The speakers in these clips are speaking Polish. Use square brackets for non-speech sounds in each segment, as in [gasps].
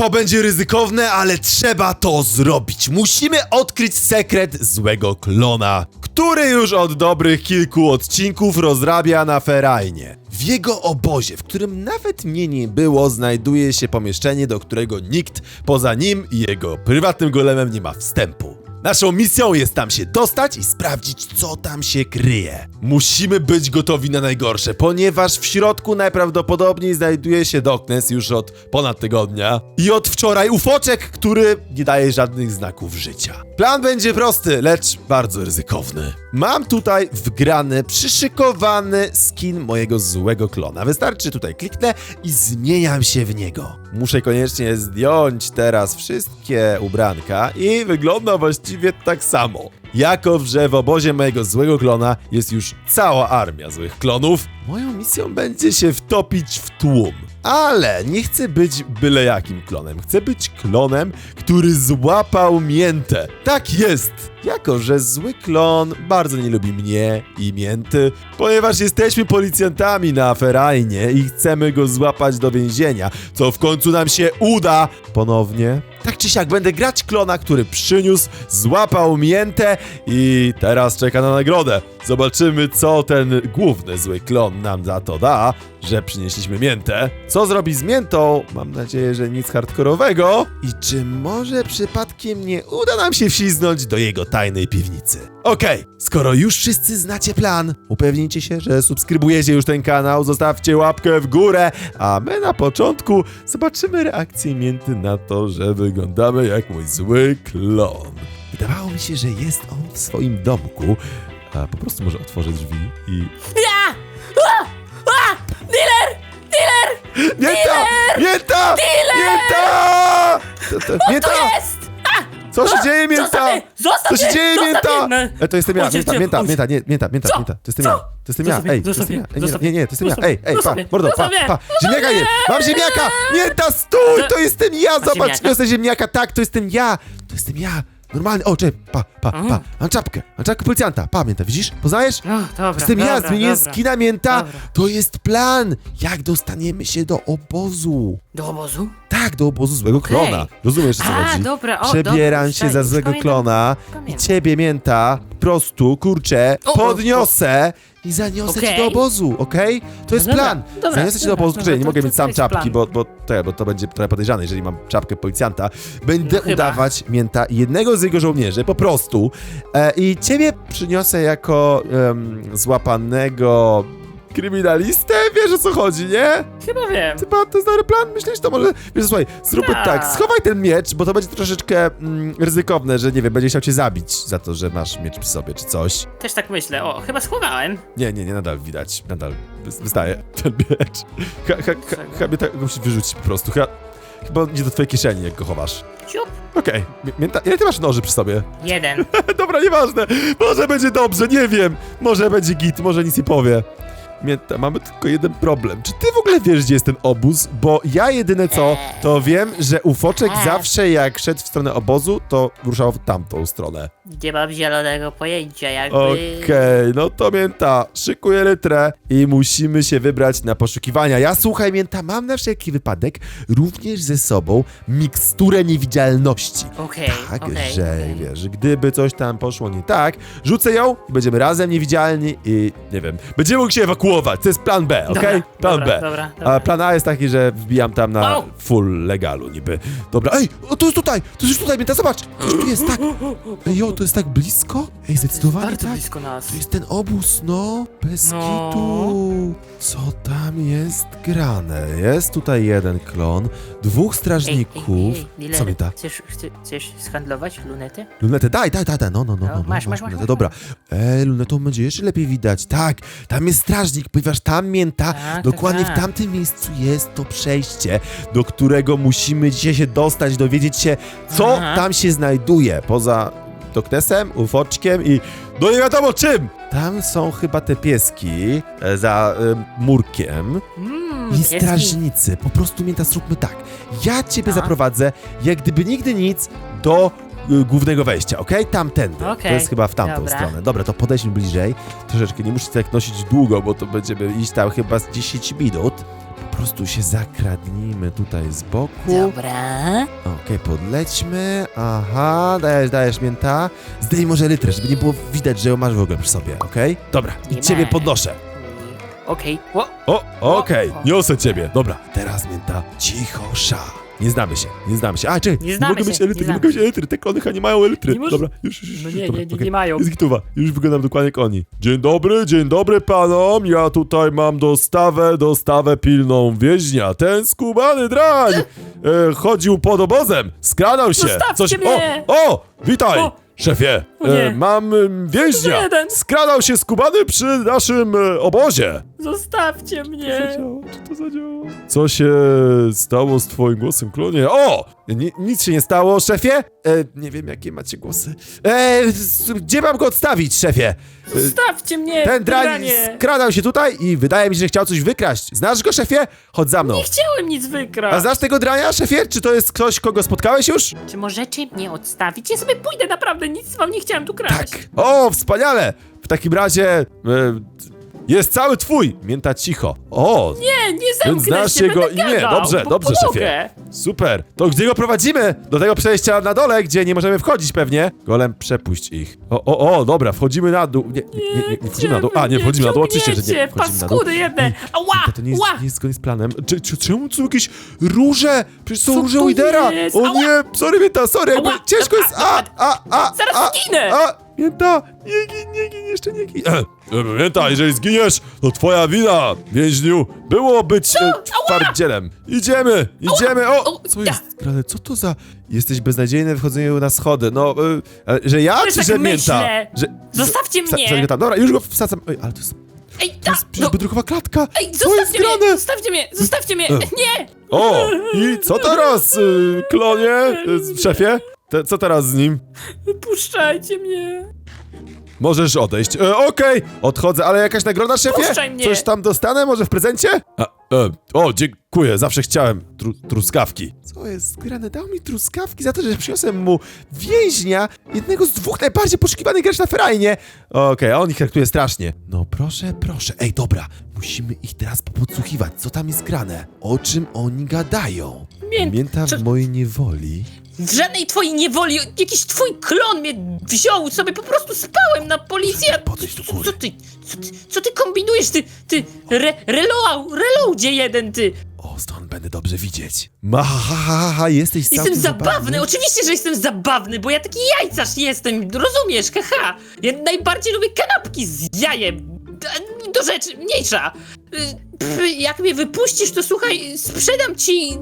To będzie ryzykowne, ale trzeba to zrobić. Musimy odkryć sekret złego klona, który już od dobrych kilku odcinków rozrabia na ferajnie. W jego obozie, w którym nawet mnie nie było, znajduje się pomieszczenie, do którego nikt poza nim i jego prywatnym golemem nie ma wstępu. Naszą misją jest tam się dostać i sprawdzić, co tam się kryje. Musimy być gotowi na najgorsze, ponieważ w środku najprawdopodobniej znajduje się Doknes już od ponad tygodnia i od wczoraj ufoczek, który nie daje żadnych znaków życia. Plan będzie prosty, lecz bardzo ryzykowny. Mam tutaj wgrany, przyszykowany skin mojego złego klona. Wystarczy tutaj kliknę i zmieniam się w niego. Muszę koniecznie zdjąć teraz wszystkie ubranka i wygląda właściwie tak samo. Jako, że w obozie mojego złego klona jest już cała armia złych klonów, moją misją będzie się wtopić w tłum. Ale nie chcę być byle jakim klonem. Chcę być klonem, który złapał miętę. Tak jest! Jako, że zły klon bardzo nie lubi mnie i mięty, ponieważ jesteśmy policjantami na Ferajnie i chcemy go złapać do więzienia, co w końcu nam się uda ponownie. Tak czy siak będę grać klona, który przyniósł, złapał miętę i teraz czeka na nagrodę. Zobaczymy, co ten główny zły klon nam za to da, że przynieśliśmy miętę. Co zrobi z miętą? Mam nadzieję, że nic hardkorowego. I czy może przypadkiem nie uda nam się wsiznąć do jego tajnej piwnicy? Okej, skoro już wszyscy znacie plan, upewnijcie się, że subskrybujecie już ten kanał, zostawcie łapkę w górę, a my na początku zobaczymy reakcję mięty na to, że wyglądamy jak mój zły klon. Wydawało mi się, że jest on w swoim domku, a po prostu może otworzę drzwi i... Ja! A! A! Dealer! Dealer! Mięta! Mięta! Mięta! To, to! To jest! Co się dzieje, mięta? Zostaw Co się dzieje, mięta? E, to jestem ja, mięta, mięta, mięta, nie, mięta, mięta, mięta, to jestem ja, to jestem ja, ej, to jestem ja, nie, nie, to jestem ja, ej, ej, pa, mordo, pa, pa, ziemniaka jest, mam ziemniaka, mięta, stój, to jestem ja, zobacz, niosę ziemniaka, tak, to jestem ja, to jestem ja, normalny, o, czekaj, pa, pa, pa, mam czapkę, mam czapkę policjanta, pa, mięta, widzisz, poznajesz? No, dobra, Jestem ja, dobra, zmieniłem dobra. skina mięta, Dobra. to jest plan, jak dostaniemy się do obozu. Do obozu? Tak, do obozu złego klona. Rozumiesz, o co A, chodzi? dobra, o, Przebieram dobra, się za tak, złego pamiętam. klona i Pamiętam. ciebie, mięta, po prostu, kurczę, O, o, podniosę i zaniosę cię Okej. do obozu, okej? To jest No dobra, plan. dobra, zaniosę cię do dobra, obozu, dobra, nie to- mogę to- mieć sam jest czapki, plan. bo, bo, to, bo to będzie trochę podejrzane, jeżeli mam czapkę policjanta. Będę No chyba. udawać mięta jednego z jego żołnierzy, po prostu. E, I ciebie przyniosę jako em, złapanego kryminalistę, wiesz o co chodzi, nie? Chyba wiem. Chyba to jest dobry plan, myślę, że to może... Wiesz, słuchaj, zróbmy Tak. tak, schowaj ten miecz, bo to będzie troszeczkę mm, ryzykowne, że nie wiem, będzie chciał cię zabić za to, że masz miecz przy sobie, czy coś. Też tak myślę. O, chyba schowałem. Nie, nie, nie, nadal widać, nadal wys- wystaje ten miecz. Ha, ha, ha, ha, mnie tak musisz wyrzucić po prostu, chyba, chyba nie do twojej kieszeni, jak go chowasz. Ciup. Okej, mięta, ile ty masz noży przy sobie? Jeden. [laughs] Dobra, nieważne, może będzie dobrze, nie wiem, może będzie git, może nic nie powie. Mięta, mamy tylko jeden problem. Czy ty w ogóle wiesz, gdzie jest ten obóz? Bo ja jedyne co, to wiem, że ufoczek Eee. zawsze jak szedł w stronę obozu, to ruszał w tamtą stronę. Nie mam zielonego pojęcia, jakby... Okej, no to Mięta, szykuję litrę i musimy się wybrać na poszukiwania. Ja słuchaj, Mięta, mam na wszelki wypadek również ze sobą miksturę niewidzialności. Okej, Tak, okej, że okej. wiesz, gdyby coś tam poszło nie tak, rzucę ją, będziemy razem niewidzialni i nie wiem, będziemy mogli się ewakuować. To jest plan B, okej? Dobra, Plan dobra, B. dobra, A dobra. plan A jest taki, że wbijam tam na Au! full legalu niby. Dobra, ej, o, to jest tutaj, to jest już tutaj, Mięta, zobacz! Coś tu jest, tak. Ej, to jest tak blisko? Ej, zdecydowanie Bardzo tak. blisko nas. To jest ten obóz, no, bez No. kitu. Co tam jest grane? Jest tutaj jeden klon, dwóch strażników. Dealer, Co mi ta? Chcesz, chcesz, chcesz skhandlować lunetę? Lunetę, daj, daj, daj, daj, no, no, no, No, no, no, masz, no, masz, masz, lunetę, masz, dobra. E, lunetą będzie jeszcze lepiej widać, tak, tam jest strażnik, ponieważ tam mięta, Tak, dokładnie tak, w tak. tamtym miejscu jest to przejście, do którego musimy dzisiaj się dostać, dowiedzieć się, co Aha. tam się znajduje, poza Doknesem, Ufoczkiem i no nie wiadomo czym. Tam są chyba te pieski e, za e, murkiem Mm, i pieski. strażnicy. Po prostu mięta zróbmy tak. Ja ciebie A. zaprowadzę, jak gdyby nigdy nic, do y, głównego wejścia, okej? Tamtędy. To Okej, jest chyba w tamtą dobra. stronę. Dobra, to podejdźmy bliżej. Troszeczkę, nie muszę tak nosić długo, bo to będziemy iść tam chyba z 10 minut. Po prostu się zakradnijmy tutaj z boku. Dobra. Okej, podlećmy. Aha, dajesz, dajesz mięta. Zdejmij może litrę, żeby nie było widać, że ją masz w ogóle przy sobie, okej? Dobra, i Nie ciebie ma. podnoszę. Okej. O, O, okej, O, niosę ciebie. Dobra, teraz mięta. Cicho, sza. Nie znamy się, nie znamy się. A, czekaj, Nie znamy mogę się, mieć elitry, nie nie mogę mieć elitry. Te kony nie mają elitry. Nie Dobra, już, już, już. No nie, dobra, nie, nie, okej. nie mają. Jest gituwa, już wyglądam dokładnie jak oni. Dzień dobry, dzień dobry panom. Ja tutaj mam dostawę, dostawę pilną więźnia. Ten skubany drań e, chodził pod obozem, skradał się. Zostawcie mnie! O, o, witaj, O! szefie. Nie. E, mam em, więźnia. jeden. Skradał się skubany przy naszym e, obozie. zostawcie mnie. Czy to zadziałało? Co się stało z twoim głosem, klonie? O! Ni- nic się nie stało, szefie? E, nie wiem, jakie macie głosy. E, s- gdzie mam go odstawić, szefie? E, Zostawcie mnie. ten drań dranie. skradał się tutaj i wydaje mi się, że chciał coś wykraść. Znasz go, szefie? Chodź za mną. Nie chciałem nic A wykraść. znasz tego drania, szefie? Czy to jest ktoś, kogo spotkałeś już? Czy możecie mnie odstawić? Ja sobie pójdę, naprawdę nic wam nie chciałem tu kraść. Tak. O, wspaniale! W takim razie... E, jest cały twój! Mięta cicho. O, Nie, nie zamknę Więc znasz się, jego będę imię. gadał, Dobrze, bo dobrze, pomogę. szefie. Super. To gdzie go prowadzimy? Do tego przejścia na dole, gdzie nie możemy wchodzić pewnie. Golem, przepuść ich. O, o, o, dobra, wchodzimy na dół. Nie, nie, nie, nie wchodzimy na dół. A, nie, wchodzimy na dół, oczywiście, że nie. Wchodzimy na dół. Paskudy jedne. Ała, To, to nie jest, ła. nie jest zgodnie z planem. Czy, czy, czemu tu są jakieś róże? Przecież są Co róże to Widera. jest? O Ała. nie, sorry Mięta, sorry, jakby Ała. ciężko jest. A, a, a, Zaraz a, zginę. A, Mięta, nie gin, nie gin, jeszcze nie gin. E, Mięta, jeżeli zginiesz, to twoja wina, więźniu, było być e, twardzielem. Idziemy, idziemy, o, co jest, grane, co to za... Jesteś beznadziejny w chodzeniu na schody, no, e, że ja, Też czy tak że Mięta? myślę. Że, Zostawcie wsa- mnie. wsadź go tam. Dobra, już go wsadzam. Oj, ale to jest, Ej, to ta, jest przecież no, klatka. ej, jest zostawcie mnie, grane? zostawcie mnie, zostawcie mnie. E. Nie. O, i co teraz, y, klonie, y, szefie? Te, co teraz z nim? Puszczajcie mnie. Możesz odejść. E, Okej, odchodzę, ale jakaś nagroda, szefie? Puszczaj mnie. Coś tam dostanę, może w prezencie? A, e, o, dziękuję, zawsze chciałem tru, truskawki. Co jest grane? Dał mi truskawki za to, że przyniosłem mu więźnia, jednego z dwóch najbardziej poszukiwanych graczy na ferajnie. Okej, a on ich traktuje strasznie. No proszę, proszę. Ej, dobra, musimy ich teraz podsłuchiwać. Co tam jest grane? O czym oni gadają? Mię- Mięta co- w mojej niewoli. W żadnej twojej niewoli, jakiś twój klon mnie wziął sobie, po prostu spałem na policji, a do co, góry. co ty, co ty, co ty kombinujesz, ty, ty, re, reload, reloadzie jeden, ty. O, stąd będę dobrze widzieć. Ma, ha, ha, ha, ha, jesteś Jestem całkiem zabawny, oczywiście, że jestem zabawny, bo ja taki jajcarz jestem, rozumiesz, haha. Ja najbardziej lubię kanapki z jajem. Do rzeczy, mniejsza. Y, pff, Jak mnie wypuścisz, to słuchaj, sprzedam ci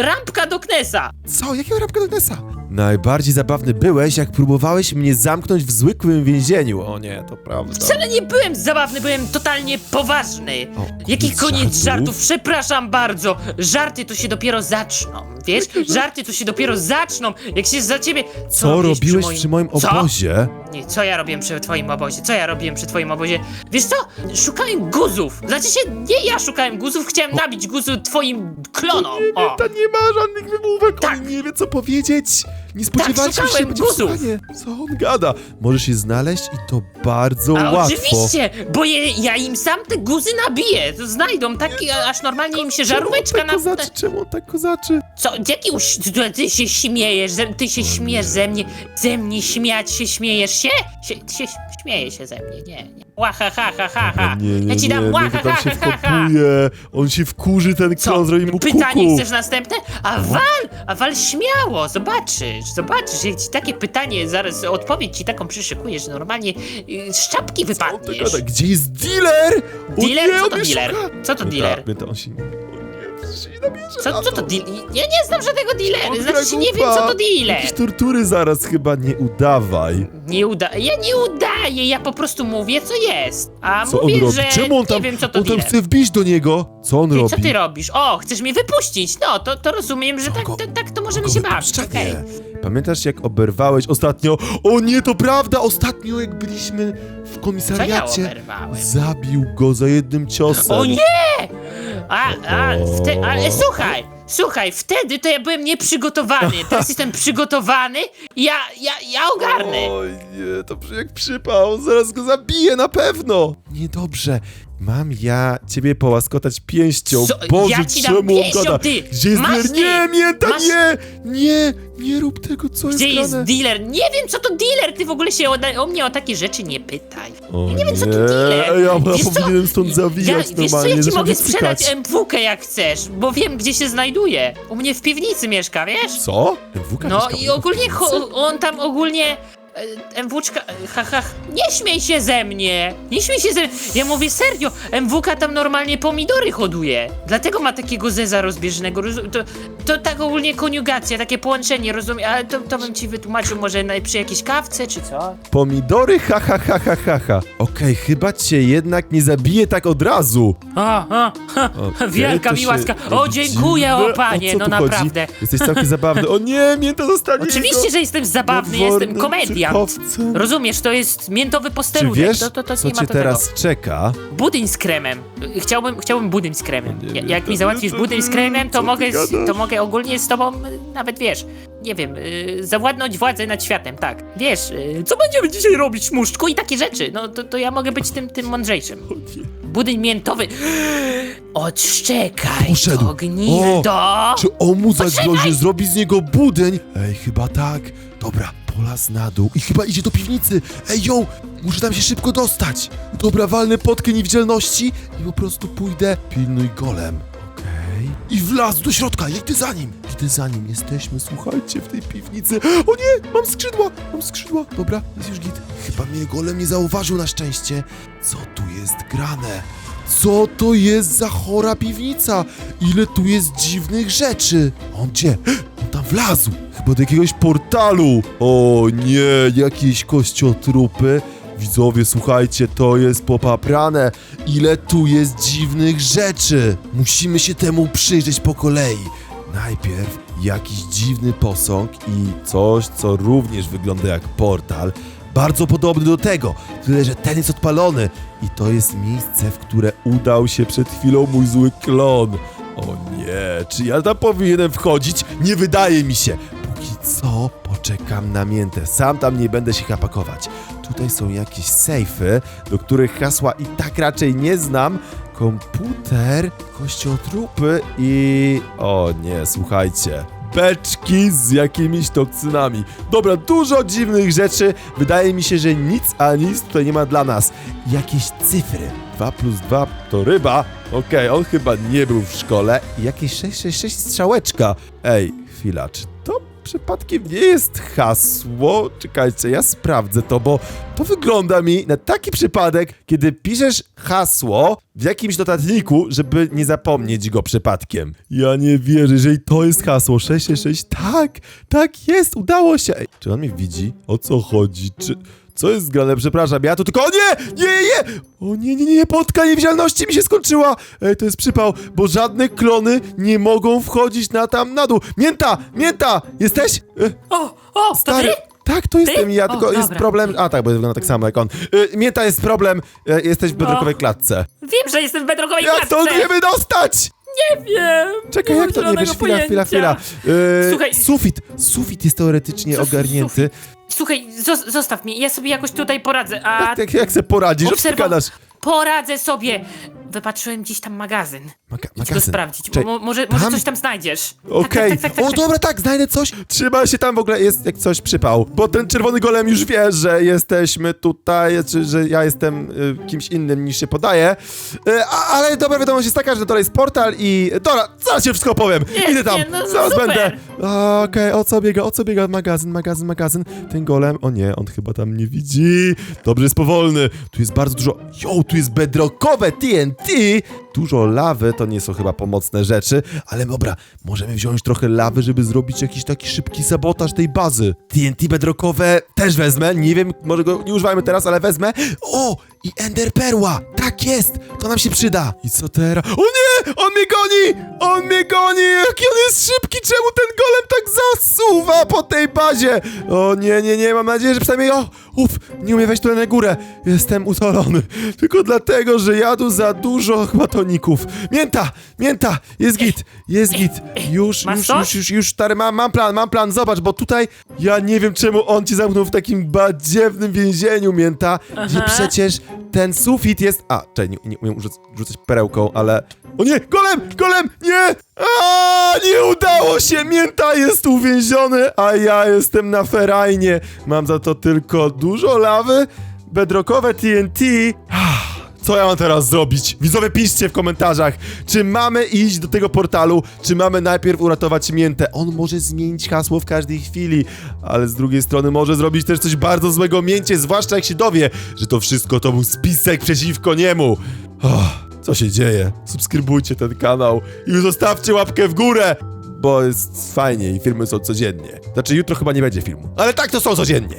rampka do Knesa. Co? Jakiego rabka do Nessa? Najbardziej zabawny byłeś, jak próbowałeś mnie zamknąć w zwykłym więzieniu. O nie, to prawda. Wcale nie byłem zabawny, byłem totalnie poważny. O, Jaki koniec żartów? żartów? Przepraszam bardzo. Żarty to się dopiero zaczną. Wiesz? Żarty to się dopiero zaczną. Jak się za ciebie. Co, Co robiłeś przy moim Co? obozie? Nie, co ja robiłem przy twoim obozie? Co ja robiłem przy twoim obozie? Wiesz co? Szukałem guzów. Znaczy się, nie ja szukałem guzów, chciałem nabić guzu twoim klonom. O. Ta nie ma żadnych wymówek, Tak. on nie wie co powiedzieć. Nie spodziewaliśmy się, że guzów. Co on gada? Możesz je znaleźć i to bardzo A łatwo. oczywiście, bo je, ja im sam te guzy nabiję. Znajdą taki, aż normalnie im się żaróweczka czemu na... tak kozaczy? Czemu on tak kozaczy? Co, jaki uś... ty, ty się śmiejesz, ze, ty się śmiejesz ze mnie, ze mnie śmiać się, śmiejesz się? się, się śmieje się ze mnie, nie, nie. Ła, ha, ha, ha, ha. Nie, nie, ja ci nie, ha, tam się ha, ha, ha. wkopuje. On się wkurzy, ten Co, klon, zrobi mu pytanie kuku. chcesz następne? A wal, a wal śmiało, zobaczysz, zobaczysz, jak ci takie pytanie, zaraz odpowiedź ci taką przyszykuję, że normalnie y, z czapki On tak wypadniesz. gada. Gdzie jest dealer? O Dealer? nie, Co on to mnie dealer? szuka. Co to dealer? Mięta, on się... Nie, nabierze Co, na co to dealer? Ja nie znam żadnego gra znaczy nie wiem co to dealer. Jakieś tortury zaraz chyba, nie udawaj. Nie uda... Ja nie udaję, ja po prostu mówię, co jest. A Co mówię, on robi? że Czemu on tam, nie wiem, co to on tam dealer. chce wbić do niego? Co on Ty, robi? co ty robisz? O, chcesz mnie wypuścić? No, to, to rozumiem, że tak, Kogo- tak, tak to możemy Kogo się bawić, wypuszczanie? okej. Pamiętasz jak oberwałeś ostatnio? O nie, to prawda! Ostatnio jak byliśmy w komisariacie, oberwałem? zabił go za jednym ciosem. O nie! A, a, wte, ale słuchaj, słuchaj, wtedy to ja byłem nieprzygotowany, teraz [laughs] jestem przygotowany i ja, ja, ja ogarnę. Oj nie, to jak przypał, zaraz go zabije na pewno. niedobrze. Mam ja ciebie połaskotać pięścią. Co? Boże, Ja ci dam czemu on pięścią, gada? ty! Gdzie jest Masz dealer? ty! Nie, mięta, Masz- nie! Nie, nie rób tego, co Gdzie jest jest grane. dealer? Nie wiem, co to dealer! Ty w ogóle się o, o mnie o takie rzeczy nie pytaj. O Ja nie wiem, co to dealer. Ja, ja Wiesz co? powinienem stąd zawijać ja, Wiesz co, normalnie, ja ci mogę sprzedać MWK jak chcesz, bo wiem, gdzie się znajduje. U mnie w piwnicy mieszka, wiesz? Co? MWK No mieszka i ogólnie piwnicy? cho- on tam ogólnie... e, MWczka, e, ha, ha, nie śmiej się ze mnie! Nie śmiej się ze mnie! Ja mówię serio, MWK tam normalnie pomidory hoduje. Dlatego ma takiego zeza rozbieżnego. To, to tak ogólnie koniugacja, takie połączenie, rozumiem? Ale to, to bym ci wytłumaczył może na, przy jakiejś kawce, czy co? Pomidory, ha, ha, ha, ha, ha, ha. Okej, chyba cię jednak nie zabije tak od razu. A, a, ha, Okej, wielka to mi się łaska. O, robi dziękuję, dziwne. o panie, co no tu naprawdę. Chodzi? Jesteś całkiem zabawny. O nie, mnie to zostanie. Oczywiście, że jestem zabawny, jestem komediant. Rozumiesz, to jest miętowy Czy posterunek. wiesz, to, to, to co nie ma cię teraz czeka? Tego. Budyń z kremem. Chciałbym, chciałbym budyń z kremem. Nie Ja- wiem, Jak to- mi załatwisz to- budyń z kremem, to co ty mogę, z- gadasz? to mogę ogólnie z tobą, y, nawet wiesz, nie wiem, y, zawładnąć władzę nad światem, tak. Wiesz, y, co będziemy dzisiaj robić, muszczku i takie rzeczy. No to, to ja mogę być tym, tym mądrzejszym. Budyń miętowy. [gasps] Odszczekaj, Poszedł. to. Czy on mu Poczekaj! zagrozi, zrobi z niego budyń? Ej, chyba tak. Dobra, polas na dół i chyba idzie do piwnicy. Ej, ją, muszę tam się szybko dostać. Dobra, walnę potkę niewidzialności i po prostu pójdę. Pilnuj golem. Okej. I wlazł do środka, idę za nim. Idę za nim, jesteśmy, słuchajcie, w tej piwnicy. O nie, mam skrzydła, mam skrzydła. Dobra, jest już git. Chyba mnie golem nie zauważył na szczęście. Co tu jest grane? Co to jest za chora piwnica? Ile tu jest dziwnych rzeczy? On gdzie? Wlazł! Chyba do jakiegoś portalu! O nie, jakieś kościotrupy. Widzowie, słuchajcie, to jest popaprane. Ile tu jest dziwnych rzeczy! Musimy się temu przyjrzeć po kolei. Najpierw jakiś dziwny posąg i coś, co również wygląda jak portal. Bardzo podobny do tego, tyle że ten jest odpalony i to jest miejsce, w które udał się przed chwilą mój zły klon. O nie, czy ja tam powinienem wchodzić? Nie wydaje mi się. Póki co poczekam na miętę, sam tam nie będę się chapakować. Tutaj są jakieś sejfy, do których hasła i tak raczej nie znam. Komputer, kościotrupy i... O nie, słuchajcie. Beczki z jakimiś toksynami. Dobra, dużo dziwnych rzeczy. Wydaje mi się, że nic a nic tutaj nie ma dla nas. Jakieś cyfry. 2 plus 2 to ryba. Okej, on chyba nie był w szkole. Jakieś 666 strzałeczka. Ej, chwila, czy to przypadkiem nie jest hasło? Czekajcie, ja sprawdzę to, bo to wygląda mi na taki przypadek, kiedy piszesz hasło w jakimś notatniku, żeby nie zapomnieć go przypadkiem. Ja nie wierzę, jeżeli to jest hasło 666. Tak, tak jest, udało się. Ej, czy on mnie widzi? O co chodzi? Czy... Co jest grane? Przepraszam, ja tu tylko... O nie! Nie, nie, nie! O nie, nie, nie, potka niewidzialności mi się skończyła! Ej, to jest przypał, bo żadne klony nie mogą wchodzić na tam na dół. Mięta! Mięta! Jesteś? E, O, o, to Stary, ty? tak, to jestem ja, O, tylko jest dobra. problem. A tak, bo wygląda tak samo jak on. Y, Mięta jest problem, y, jesteś w bedrockowej klatce. Wiem, że jestem w bedrockowej Jak klatce. to wiemy dostać? Nie wiem. Czekaj, mam jak to nie zielonego wiesz? Chwila, chwila, pojęcia. chwila. Y, Słuchaj- Sufit, sufit jest teoretycznie Co- ogarnięty. Słuchaj, zos- zostaw mnie, ja sobie jakoś tutaj poradzę, a Jak, jak se poradzisz? Obserwa- poradzę sobie. Wypatrzyłem gdzieś tam magazyn. Maka Idź go sprawdzić, Czekaj, mo- może, może tam? coś tam znajdziesz. Okej. Tak, tak, tak, tak, o, tak. dobra, tak, znajdę coś. Trzymaj się tam w ogóle, jest jak coś przypał. Bo ten czerwony golem już wie, że jesteśmy tutaj, czy że ja jestem y, kimś innym niż się podaje. Y, a, ale dobra wiadomość jest taka, że to jest portal i... Dobra, zaraz się wszystko powiem. Nie, Idę tam, nie, no, zaraz super. będę. A, Okej, o co biega, o co biega? Magazyn, magazyn, magazyn. Ten golem, o nie, on chyba tam nie widzi. Dobrze, jest powolny. Tu jest bardzo dużo... Jo, tu jest bedrockowe TNT. Ty Dużo lawy, to nie są chyba pomocne rzeczy, ale dobra, możemy wziąć trochę lawy, żeby zrobić jakiś taki szybki sabotaż tej bazy. TNT bedrockowe też wezmę, nie wiem, może go nie używajmy teraz, ale wezmę. O, i Ender Perła, tak jest, to nam się przyda. I co teraz? O nie, on mnie goni, on mnie goni, jaki on jest szybki, czemu ten golem tak zasuwa po tej bazie? O nie, nie, nie, mam nadzieję, że przynajmniej, o, uff, nie umiem wejść tutaj na górę, jestem utolony, tylko dlatego, że jadł za dużo chyba toników. Mięta, mięta, jest git, jest git, już, masz już, coś? już, już, już, stary, mam, mam plan, mam plan, zobacz, bo tutaj ja nie wiem, czemu on ci zamknął w takim badziewnym więzieniu, mięta, gdzie Aha. przecież ten sufit jest... A, czekaj, nie, nie umiem rzuc- rzucać perełką, ale... O nie, golem, golem, nie! A, nie udało się, mięta jest uwięziony, a ja jestem na ferajnie. Mam za to tylko dużo lawy, bedrockowe TNT. Co ja mam teraz zrobić? Widzowie, piszcie w komentarzach, czy mamy iść do tego portalu, czy mamy najpierw uratować miętę. On może zmienić hasło w każdej chwili, ale z drugiej strony może zrobić też coś bardzo złego mięcie, zwłaszcza jak się dowie, że to wszystko to był spisek przeciwko niemu. Oh, co się dzieje? Subskrybujcie ten kanał i zostawcie łapkę w górę, bo jest fajnie i filmy są codziennie. Znaczy, jutro chyba nie będzie filmu, ale tak to są codziennie.